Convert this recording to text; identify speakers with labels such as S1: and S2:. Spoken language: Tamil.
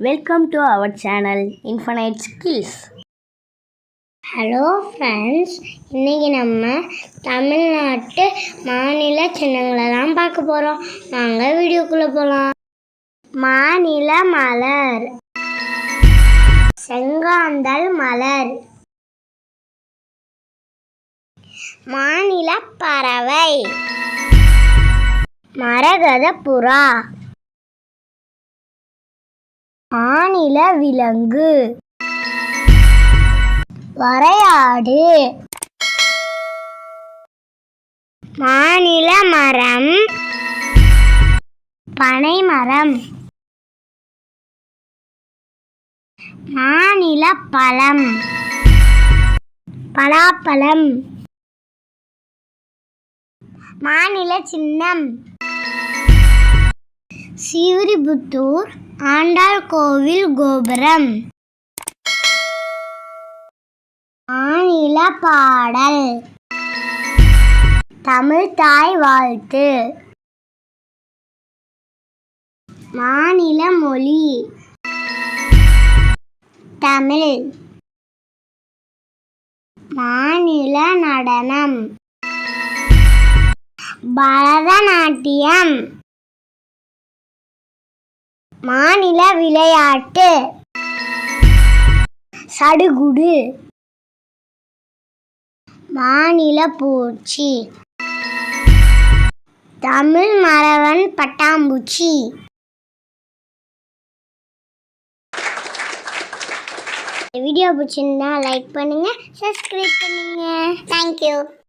S1: Welcome to our channel infinite skills
S2: hello friends இன்றைக்கி நம்ம தமிழ்நாட்டு மாநில சின்னங்களை தான் பார்க்க போகிறோம் வாங்க வீடியோக்குள்ளே போகலாம் மாநில மலர். செங்காந்தல் மலர். மாநில பறவை. மரகத புறா மாநில விலங்கு. வரையாடு. மாநில மரம். பனைமரம். மாநில பழம். பலாப்பழம். மாநில சின்னம். சிவிரிபுத்தூர் ஆண்டாள் கோவில் கோபுரம். மாநில பாடல். தமிழ் தாய் வாழ்த்து. மாநில மொழி. தமிழ். மாநில நடனம். பரதநாட்டியம். மாநில விளையாட்டு. சடுகுடு. மாநில பூச்சி தமிழ் மரவன் பட்டாம்பூச்சி. வீடியோ பிடிச்சிருந்தா லைக் பண்ணுங்க சப்ஸ்கிரைப் பண்ணுங்க. தேங்க்யூ